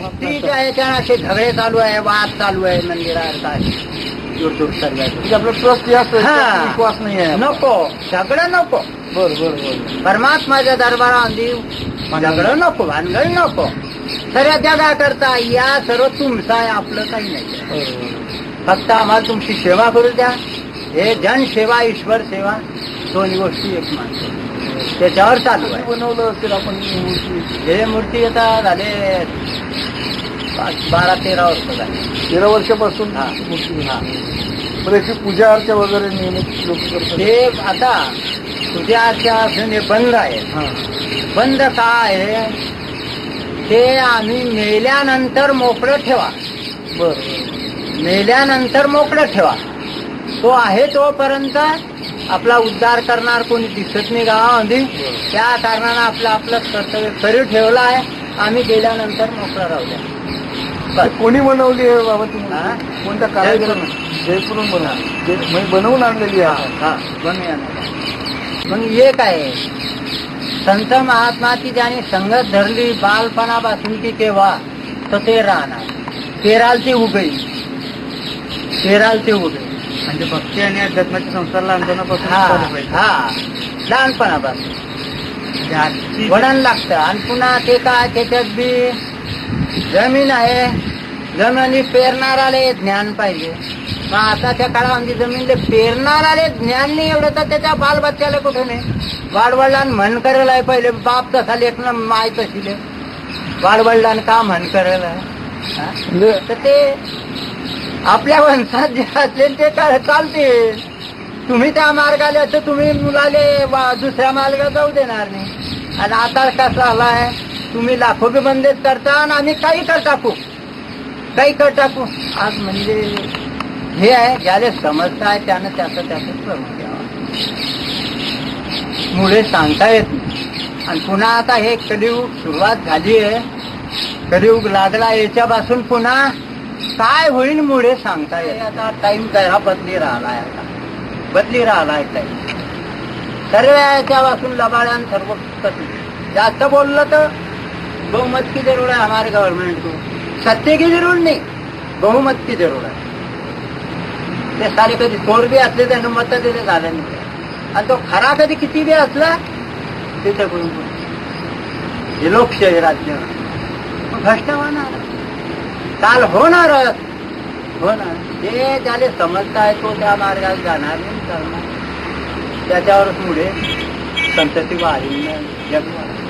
भक्तीच्या ह्याच्यानं असे झगडे चालू आहे वाद चालू आहे मंदिरात. सर्व म्हणजे आपलं ट्रस्ट जास्त आहे, हा. त्यात विश्वास नाही आहे. नको. झगडं नको. बर बर बर. परमात्माच्या दरबारामध्ये झगडं नको भानगड नको. सर्व जगा करता या सर्व तुमचं आहे आपलं काही नाही. फक्त आम्हाला तुमची सेवा करू द्या. हे जनसेवा ईश्वर सेवा दोन्ही गोष्टी एक मानतो त्याच्यावर चालू आहे. बनवलं असेल आपण ही मूर्ती. हे मूर्ती आता झाले पाच- बारा तेरा वर्ष झाले. तेरा वर्षापासून हा. मूर्ती हा. बरं याची पूजा अर्चा वगैरे नियमित लोक करतात. हे आता तुझ्या अर्चा असून हे बंद आहे. हा. बंद का आहे? ते आम्ही मेल्यानंतर मोकळं ठेवा. बर. मेल्यानंतर मोकळं ठेवा. तो आहे तोपर्यंत आपला उद्धार करणार कोणी दिसत नाही गावामध्ये. त्या कारणानं आपलं आपलं कर्तव्य करी ठेवलं आहे. आम्ही गेल्यानंतर मोकळं राहू द्या. ते कोणी बनवली आहे बाबा ती हा? मूर्ती? कोणत्या कारागिरानं? जयपूरून बनवली. म्हणजे बनवून आणलेली आहे. हा बनवूया. मग हे काय संत महात्माची ज्याने संगत धरली बालपणापासून ती तेव्हा तर ते राहणार. तेराल ते उभे. तेराल ते उभे. म्हणजे भक्ती आणि अध्यात्माच्या संसार लहानपणापासून हा लहानपणापासून. वळण लागतं. आणि पुन्हा ते काय त्याच्यात बी जमीन आहे. जमिनी पेरणाराले ज्ञान पाहिजे. मग आताच्या काळामध्ये जमीनले पेरणाराले ज्ञान नाही एवढं तर त्याच्या बालबच्च्याला कुठे नाही? वाडवडिलांना म्हण करेल आहे पहिले. बाप तसा लेखन माय तशी वाडवडिलांना का म्हण करेल आहे? म्हणजे तर ते आपल्या वंशात जे असेल ते काय चालते तुम्ही त्या मार्गाला तर तुम्ही मुलाले वा- दुसऱ्या मार्गाला जाऊ देणार नाही. आणि आता कसं आलाय तुम्ही लाखो बी मंदिर करता आणि आम्ही काही कर टाकू. काही कर टाकू. आज म्हणजे हे आहे ज्याला समजत आहे त्यानं त्याचं त्याचं करून द्यावं मुळे सांगता येत नाही. आणि पुन्हा आता हे कलियुग सुरुवात झाली आहे. कलियुग लागला याच्यापासून पुन्हा काय होईल मुळे सांगता आता टाइम जरा बदली राहिलाय आता. बदली राहिलाय टाइम सर्व याच्यापासून लबाड्यान सर्व जास्त बोललं तर बहुमत की जरूर है हमारे गवर्नमेंट को सत्य की जरूर नाही बहुमत की जरूर आहे. ते सारे कधी चोर बी असले त्यांना मत तिथे झालं नाही. आणि तो खरा कधी किती बी असला तिथे करून हे लोकशाही राज्य. मग आला काल होणारच होणार. जे त्याला समजताय तो त्या मार्गात जाणार नाही करणार. त्याच्यावरच पुढे संतती वाढीन जग